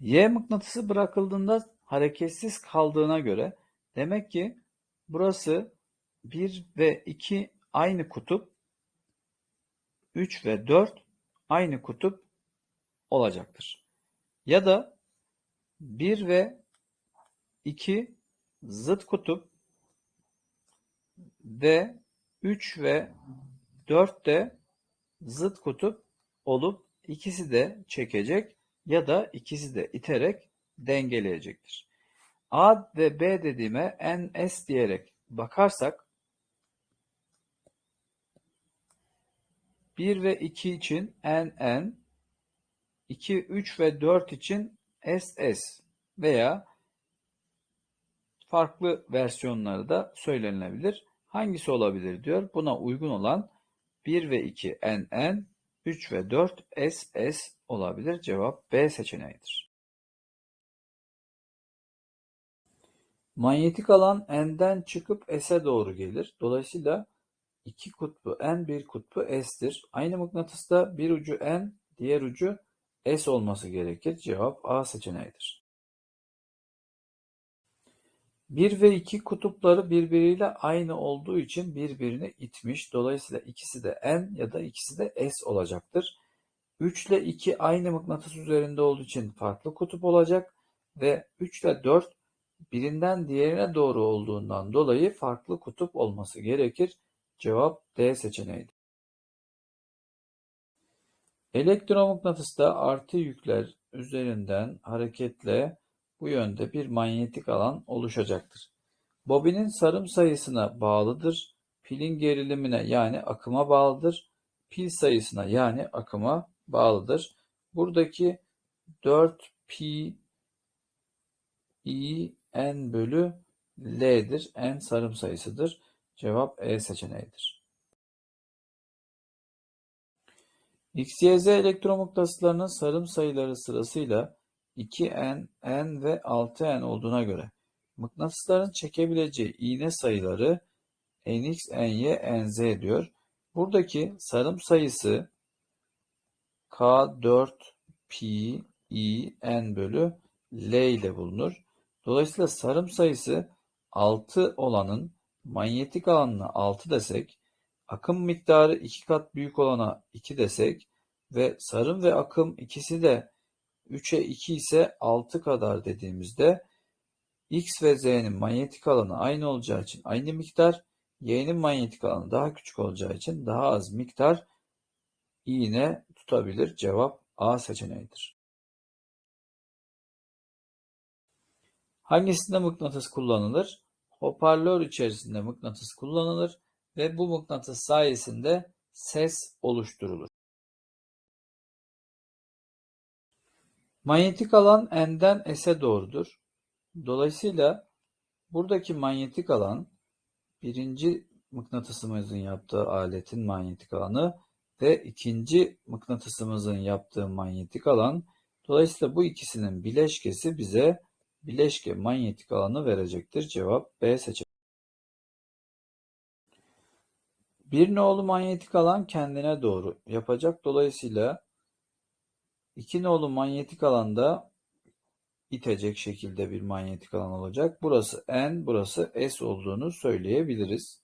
Y mıknatısı bırakıldığında hareketsiz kaldığına göre demek ki burası 1 ve 2 aynı kutup, 3 ve 4 aynı kutup olacaktır. Ya da 1 ve 2 zıt kutup ve 3 ve 4 de zıt kutup olup ikisi de çekecek ya da ikisi de iterek dengeleyecektir. A ve B dediğime n s diyerek bakarsak 1 ve 2 için n n 2, 3 ve 4 için SS veya farklı versiyonları da söylenilebilir. Hangisi olabilir diyor. Buna uygun olan 1 ve 2 NN, 3 ve 4 SS olabilir. Cevap B seçeneğidir. Manyetik alan N'den çıkıp S'e doğru gelir. Dolayısıyla iki kutbu N, bir kutbu S'tir. Aynı mıknatısta bir ucu N, diğer ucu S olması gerekir. Cevap A seçeneğidir. 1 ve 2 kutupları birbiriyle aynı olduğu için birbirini itmiş. Dolayısıyla ikisi de N ya da ikisi de S olacaktır. 3 ile 2 aynı mıknatıs üzerinde olduğu için farklı kutup olacak ve 3 ile 4 birinden diğerine doğru olduğundan dolayı farklı kutup olması gerekir. Cevap D seçeneğidir. Elektromıknatısta artı yükler üzerinden hareketle bu yönde bir manyetik alan oluşacaktır. Bobinin sarım sayısına bağlıdır. Pilin gerilimine yani akıma bağlıdır. Pil sayısına yani akıma bağlıdır. Buradaki 4 pi i n bölü l'dir. n sarım sayısıdır. Cevap E seçeneğidir. X, Y, Z elektromıknatıslarının sarım sayıları sırasıyla 2n, n ve 6n olduğuna göre mıknatısların çekebileceği iğne sayıları nx, ny, nz diyor. Buradaki sarım sayısı k4 pi i n bölü l ile bulunur. Dolayısıyla sarım sayısı 6 olanın manyetik alanına 6 desek, akım miktarı 2 kat büyük olana 2 desek ve sarım ve akım ikisi de 3'e 2 ise 6 kadar dediğimizde X ve Z'nin manyetik alanı aynı olacağı için aynı miktar, Y'nin manyetik alanı daha küçük olacağı için daha az miktar iğne tutabilir. Cevap A seçeneğidir. Hangisinde mıknatıs kullanılır? Hoparlör içerisinde mıknatıs kullanılır ve bu mıknatıs sayesinde ses oluşturulur. Manyetik alan N'den S'e doğrudur. Dolayısıyla buradaki manyetik alan birinci mıknatısımızın yaptığı aletin manyetik alanı ve ikinci mıknatısımızın yaptığı manyetik alan. Dolayısıyla bu ikisinin bileşkesi bize bileşke manyetik alanı verecektir. Cevap B seçeneği. Bir nolu manyetik alan kendine doğru yapacak. Dolayısıyla iki nolu manyetik alanda itecek şekilde bir manyetik alan olacak. Burası N, burası S olduğunu söyleyebiliriz.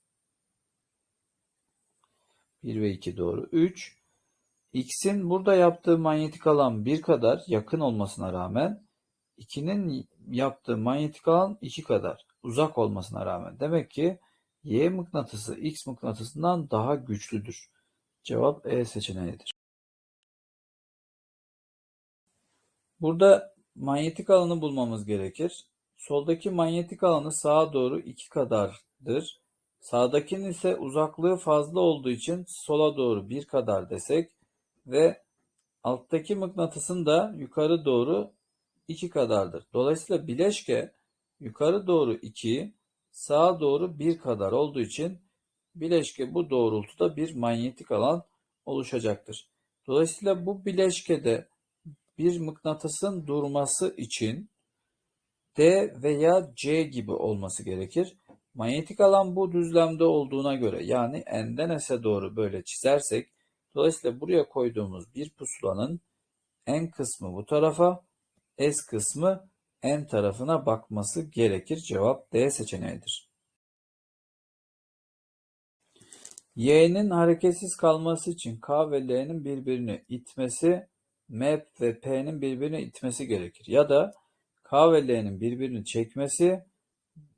1 ve 2 doğru. 3. X'in burada yaptığı manyetik alan 1 kadar yakın olmasına rağmen 2'nin yaptığı manyetik alan 2 kadar uzak olmasına rağmen. Demek ki Y mıknatısı X mıknatısından daha güçlüdür. Cevap E seçeneğidir. Burada manyetik alanı bulmamız gerekir. Soldaki manyetik alanı sağa doğru 2 kadardır. Sağdakinin ise uzaklığı fazla olduğu için sola doğru 1 kadar desek ve alttaki mıknatısın da yukarı doğru 2 kadardır. Dolayısıyla bileşke yukarı doğru 2, sağa doğru 1 kadar olduğu için bileşke bu doğrultuda bir manyetik alan oluşacaktır. Dolayısıyla bu bileşkede bir mıknatısın durması için D veya C gibi olması gerekir. Manyetik alan bu düzlemde olduğuna göre yani N'den S'e doğru böyle çizersek dolayısıyla buraya koyduğumuz bir pusulanın en kısmı bu tarafa S kısmı N tarafına bakması gerekir. Cevap D seçeneğidir. Y'nin hareketsiz kalması için K ve L'nin birbirini itmesi, M ve P'nin birbirini itmesi gerekir. Ya da K ve L'nin birbirini çekmesi,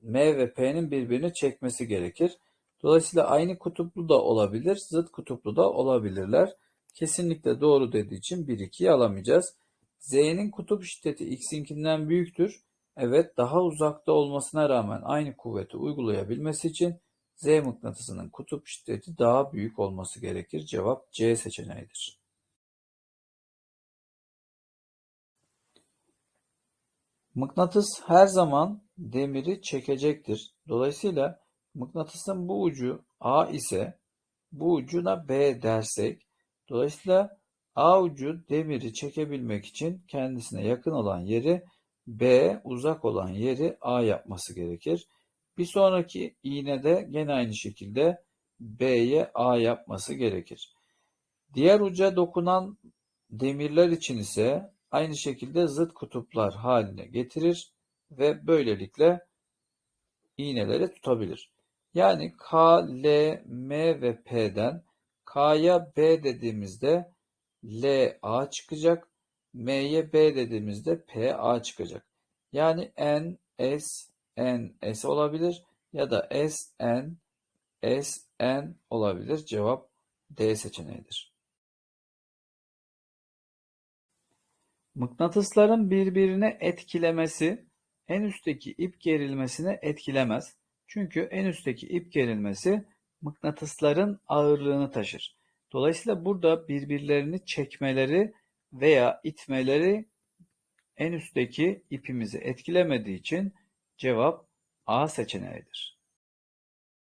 M ve P'nin birbirini çekmesi gerekir. Dolayısıyla aynı kutuplu da olabilir, zıt kutuplu da olabilirler. Kesinlikle doğru dediği için 1-2'yi alamayacağız. Z'nin kutup şiddeti X'inkinden büyüktür. Evet daha uzakta olmasına rağmen aynı kuvveti uygulayabilmesi için Z mıknatısının kutup şiddeti daha büyük olması gerekir. Cevap C seçeneğidir. Mıknatıs her zaman demiri çekecektir. Dolayısıyla mıknatısın bu ucu A ise bu ucuna B dersek dolayısıyla A ucu demiri çekebilmek için kendisine yakın olan yeri B, uzak olan yeri A yapması gerekir. Bir sonraki iğnede gene aynı şekilde B'ye A yapması gerekir. Diğer uca dokunan demirler için ise aynı şekilde zıt kutuplar haline getirir ve böylelikle iğneleri tutabilir. Yani K, L, M ve P'den K'ya B dediğimizde L A çıkacak. M'ye B dediğimizde P A çıkacak. Yani N S N S olabilir ya da S N S N olabilir. Cevap D seçeneğidir. Mıknatısların birbirine etkilemesi en üstteki ip gerilmesine etkilemez. Çünkü en üstteki ip gerilmesi mıknatısların ağırlığını taşır. Dolayısıyla burada birbirlerini çekmeleri veya itmeleri en üstteki ipimizi etkilemediği için cevap A seçeneğidir.